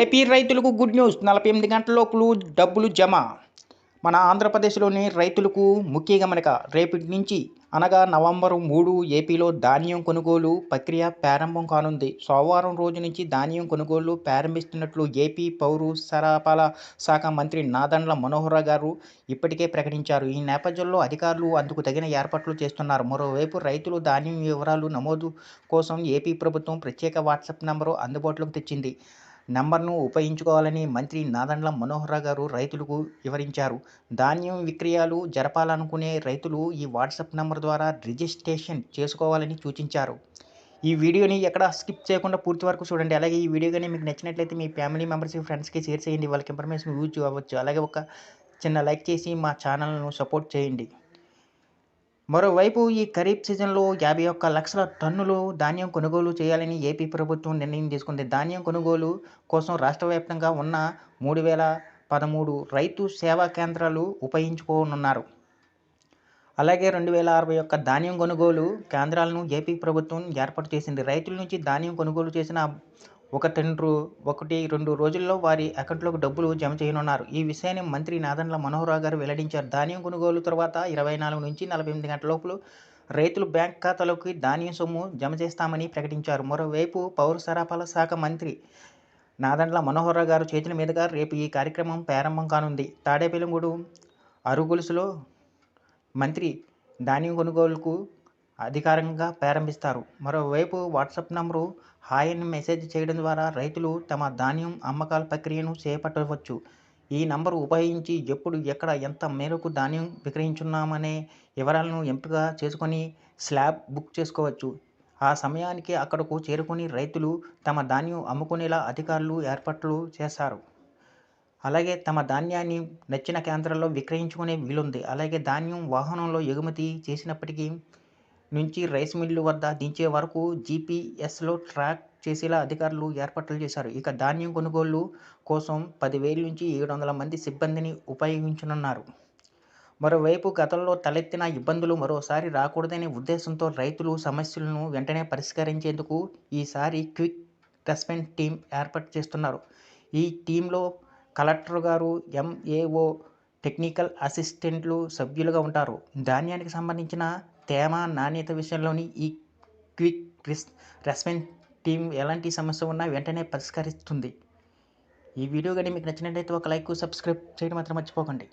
AP రైతులకు good news. నలభై ఎనిమిది గంటలలోపు డబ్బులు జమ. మన ఆంధ్రప్రదేశ్లోని రైతులకు ముఖ్య గమనిక రేపటి నుంచి అనగా నవంబర్ మూడు ఏపీలో ధాన్యం కొనుగోలు ప్రక్రియ ప్రారంభం కానుంది. సోమవారం రోజు నుంచి ధాన్యం కొనుగోలు ప్రారంభిస్తున్నట్లు ఏపీ పౌరు సరఫరాల శాఖ మంత్రి నాదండ్ల మనోహర గారు ఇప్పటికే ప్రకటించారు. ఈ నేపథ్యంలో అధికారులు అందుకు తగిన ఏర్పాట్లు చేస్తున్నారు. మరోవైపు రైతులు ధాన్యం వివరాలు నమోదు కోసం ఏపీ ప్రభుత్వం ప్రత్యేక వాట్సాప్ నంబరు అందుబాటులోకి తెచ్చింది. నంబర్ను ఉపయోగించుకోవాలని మంత్రి నాదండ్ల మనోహర గారు రైతులకు వివరించారు. ధాన్యం విక్రయాలు జరపాలనుకునే రైతులు ఈ వాట్సాప్ నంబర్ ద్వారా రిజిస్ట్రేషన్ చేసుకోవాలని సూచించారు. ఈ వీడియోని ఎక్కడ స్కిప్ చేయకుండా పూర్తి వరకు చూడండి. అలాగే ఈ వీడియో కానీ మీకు నచ్చినట్లయితే మీ ఫ్యామిలీ మెంబర్స్కి ఫ్రెండ్స్కి షేర్ చేయండి. వాళ్ళకి ఇన్ఫర్మేషన్ యూజ్ అవ్వచ్చు. అలాగే ఒక చిన్న లైక్ చేసి మా ఛానల్ను సపోర్ట్ చేయండి. మరోవైపు ఈ ఖరీఫ్ సీజన్లో యాభై ఒక్క లక్షల టన్నులు ధాన్యం కొనుగోలు చేయాలని ఏపీ ప్రభుత్వం నిర్ణయం తీసుకుంది. ధాన్యం కొనుగోలు కోసం రాష్ట్ర వ్యాప్తంగా ఉన్న మూడు వేల పదమూడు రైతు సేవా కేంద్రాలు ఉపయోగించుకోనున్నారు. అలాగే రెండు వేల అరవై ఒక్క ధాన్యం కొనుగోలు కేంద్రాలను ఏపీ ప్రభుత్వం ఏర్పాటు చేసింది. రైతుల నుంచి ధాన్యం కొనుగోలు చేసిన ఒక రెండు ఒకటి రెండు రోజుల్లో వారి అకౌంట్లోకి డబ్బులు జమ చేయనున్నారు. ఈ విషయాన్ని మంత్రి నాదన్ల మనోహరరావు గారు వెల్లడించారు. ధాన్యం కొనుగోలు తర్వాత ఇరవై నాలుగు నుంచి నలభై ఎనిమిది గంటల లోపల రైతులు బ్యాంక్ ఖాతాలోకి ధాన్యం సొమ్ము జమ చేస్తామని ప్రకటించారు. మరోవైపు పౌర సరఫరాల శాఖ మంత్రి నాదండ్ల మనోహరరావు గారు చేతుల మీదుగా రేపు ఈ కార్యక్రమం ప్రారంభం కానుంది. తాడేపల్లిగూడు అరుగులుసులో మంత్రి ధాన్యం కొనుగోలుకు అధికారికంగా ప్రారంభిస్తారు. మరోవైపు వాట్సాప్ నంబరు హాయ్ అని మెసేజ్ చేయడం ద్వారా రైతులు తమ ధాన్యం అమ్మకాల ప్రక్రియను చేపట్టవచ్చు. ఈ నంబరు ఉపయోగించి ఎప్పుడు ఎక్కడ ఎంత మేరకు ధాన్యం విక్రయించున్నామనే వివరాలను ఎంపిక చేసుకొని స్లాబ్ బుక్ చేసుకోవచ్చు. ఆ సమయానికి అక్కడకు చేరుకొని రైతులు తమ ధాన్యం అమ్ముకునేలా అధికారులు ఏర్పాట్లు చేస్తారు. అలాగే తమ ధాన్యాన్ని నచ్చిన కేంద్రాల్లో విక్రయించుకునే వీలుంది. అలాగే ధాన్యం వాహనంలో ఎగుమతి చేసినప్పటికీ నుంచి రైస్ మిల్లు వద్ద దించే వరకు జీపీఎస్లో ట్రాక్ చేసేలా అధికారులు ఏర్పాట్లు చేశారు. ఇక ధాన్యం కొనుగోలు కోసం పదివేల నుంచి ఏడు వందల మంది సిబ్బందిని ఉపయోగించనున్నారు. మరోవైపు గతంలో తలెత్తిన ఇబ్బందులు మరోసారి రాకూడదనే ఉద్దేశంతో రైతులు సమస్యలను వెంటనే పరిష్కరించేందుకు ఈసారి క్విక్ రెస్పాన్స్ టీం ఏర్పాటు చేస్తున్నారు. ఈ టీంలో కలెక్టర్ గారు ఎంఏఓ టెక్నికల్ అసిస్టెంట్లు సభ్యులుగా ఉంటారు. ధాన్యానికి సంబంధించిన తేమ నాణ్యత విషయంలోని ఈ క్విక్ రిస్ రెస్పాన్స్ టీం ఎలాంటి సమస్య ఉన్నా వెంటనే పరిష్కరిస్తుంది. ఈ వీడియో కానీ మీకు నచ్చినట్లయితే ఒక లైక్ సబ్స్క్రైబ్ చేయడం మాత్రం మర్చిపోకండి.